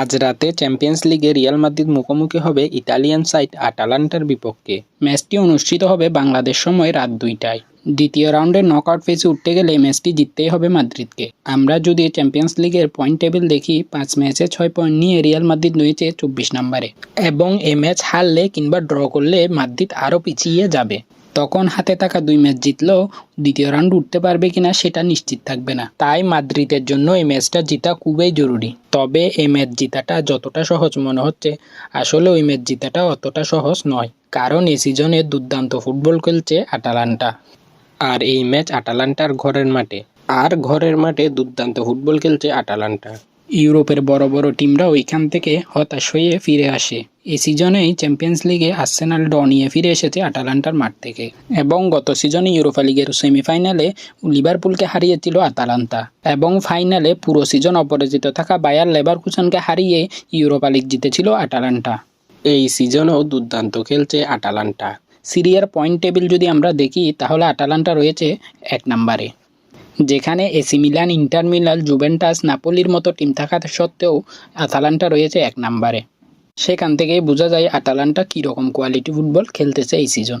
আজ রাতে চ্যাম্পিয়ন্স লিগে রিয়াল মাদ্রিদ মুখোমুখি হবে ইতালিয়ান সাইড আটালান্টার বিপক্ষে। ম্যাচটি অনুষ্ঠিত হবে বাংলাদেশ সময় রাত দুইটায়। দ্বিতীয় রাউন্ডের নকআউট ফেজে উঠতে গেলে ম্যাচটি জিততেই হবে মাদ্রিদকে। আমরা যদি চ্যাম্পিয়ন্স লিগের পয়েন্ট টেবিল দেখি, পাঁচ ম্যাচে ছয় পয়েন্ট নিয়ে রিয়াল মাদ্রিদ রয়েছে চব্বিশ নম্বরে। এবং এ ম্যাচ হারলে কিংবা ড্র করলে মাদ্রিদ আরও পিছিয়ে যাবে। তখন হাতে থাকা দুই ম্যাচ জিতলেও দ্বিতীয় রাউন্ড উঠতে পারবে কিনা সেটা নিশ্চিত থাকবে না। তাই মাদ্রিদের জন্য এই ম্যাচটা জিতা খুবই জরুরি। তবে এই ম্যাচ জিতাটা যতটা সহজ মনে হচ্ছে, আসলে ওই ম্যাচ জিতাটা অতটা সহজ নয়, কারণ এই সিজনে দুর্দান্ত ফুটবল খেলছে আটালান্টা। আর এই ম্যাচ আটালান্টার ঘরের মাঠে। আর ঘরের মাঠে দুর্দান্ত ফুটবল খেলছে আটালান্টা। ইউরোপের বড় বড় টিমরা ওইখান থেকে হতাশ হয়ে ফিরে আসে। এই সিজনেই চ্যাম্পিয়ন্স লিগে আর্সেনাল ড নিয়ে ফিরে এসেছে আটালান্টার মাঠ থেকে। এবং গত সিজনে ইউরোপা লিগের সেমিফাইনালে লিভারপুলকে হারিয়েছিল আটালান্তা এবং ফাইনালে পুরো সিজন অপরাজিত থাকা বায়ার লেবার লেভারকুসনকে হারিয়ে ইউরোপা লিগ জিতেছিল আটালান্টা এই সিজনেও দুর্দান্ত খেলছে আটালান্টা সিরিয়ার পয়েন্ট টেবিল যদি আমরা দেখি, তাহলে আটালান্টা রয়েছে এক নম্বরে। যেখানে AC Milan, Inter Milan, Juventus, নাপোলির মতো টিম থাকা সত্ত্বেও আটালান্টা রয়েছে এক নম্বরে। সেখান থেকেই বোঝা যায় আটালান্টা কীরকম কোয়ালিটি ফুটবল খেলতেছে এই সিজন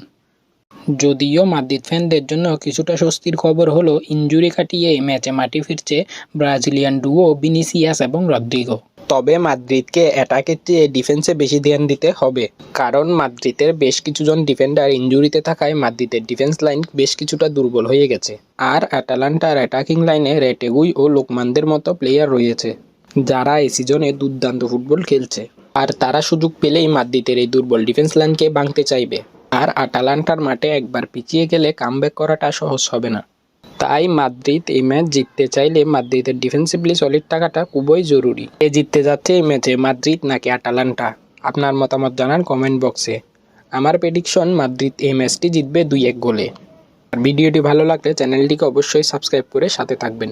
যদিও মাদ্রিদ ফ্যানদের জন্য কিছুটা স্বস্তির খবর হলো, ইঞ্জুরি কাটিয়ে ম্যাচে মাটি ফিরছে ব্রাজিলিয়ান ডুও বিনিসিয়াস এবং রদ্রিগো। তবে মাদ্রিদকে অ্যাটাকের চেয়ে ডিফেন্সে বেশি ধ্যান দিতে হবে, কারণ মাদ্রিদের বেশ কিছুজন ডিফেন্ডার ইঞ্জুরিতে থাকায় মাদ্রিদের ডিফেন্স লাইন বেশ কিছুটা দুর্বল হয়ে গেছে। আর অ্যাটালান্টার অ্যাটাকিং লাইনে রেটেগুই ও লোকমানদের মতো প্লেয়ার রয়েছে, যারা এই সিজনে দুর্দান্ত ফুটবল খেলছে। আর তারা সুযোগ পেলেই মাদ্রিদের এই দুর্বল ডিফেন্স লাইনকে ভাঙতে চাইবে। আর আটালান্টার মাঠে একবার পিছিয়ে গেলে কামব্যাক করাটা সহজ হবে না। তাই মাদ্রিদ এই ম্যাচ জিততে চাইলে মাদ্রিদের ডিফেন্সিভলি সলিড টাকাটা খুবই জরুরি। এ জিততে যাচ্ছে এই ম্যাচে মাদ্রিদ নাকি আটালান্টা? আপনার মতামত জানান কমেন্ট বক্সে আমার প্রেডিকশন মাদ্রিদ এই ম্যাচটি জিতবে দুই এক গোলে। আর ভিডিওটি ভালো লাগলে চ্যানেলটিকে অবশ্যই সাবস্ক্রাইব করে সাথে থাকবেন।